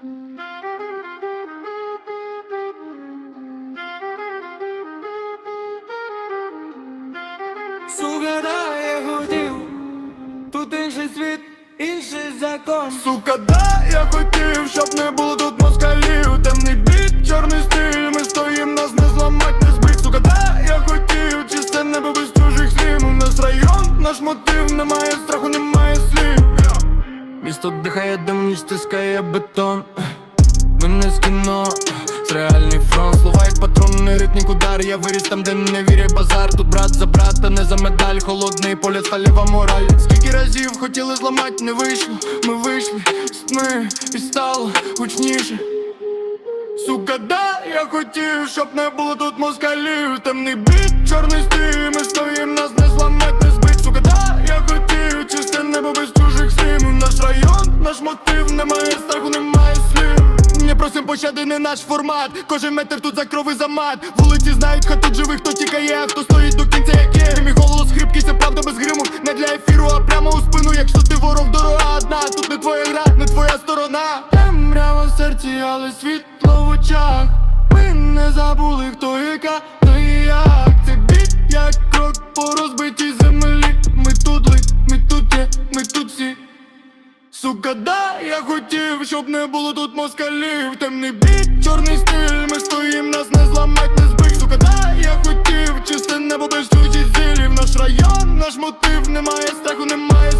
Сука, да, я хотів, тут інший світ, інший закон. Сука, да, я хотів, щоб не було тут москалів. Темний біт, чорний стиль, ми стоїм, нас не зламать, не збить. Сука, да, я хотів, чисте небо без чужих слів. У нас район, наш мотив, немає страху, немає Місто дихає дим, ніж стискає бетон. Ми з кіно, це реальний фронт. Слова як патронний ритмік удар. Я виріс там, де не вірять базар. Тут брат за брата, не за медаль. Холодний поля сталєва мораль. Скільки разів хотіли зламати, не вийшло Ми вийшли з тьми і стало гучніше Сука, да, я хотів, щоб не було тут москалів Темний біт, чорний стиль, ми стоїм, просим пощади, не наш формат. Кожен метр тут за кров і за мат. Вулиці знають, хто тут живих, хто тікає, хто стоїть до кінця, як є. Мій голос хрипкий, це правда без гриму. Не для ефіру, а прямо у спину. Якщо ти ворог, дорога одна Тут не твоя гра, не твоя сторона. Темрява в серці, але світло в очах. Ми не забули, хто яка, то і як. Це біт, як Сука, да, я хотів, щоб не було тут москалів. Темний біт, чорний стиль, ми стоїм, нас не зламать, не збить Сука, да, я хотів, чисте небо без чужі зілів. Наш район, наш мотив, немає страху, немає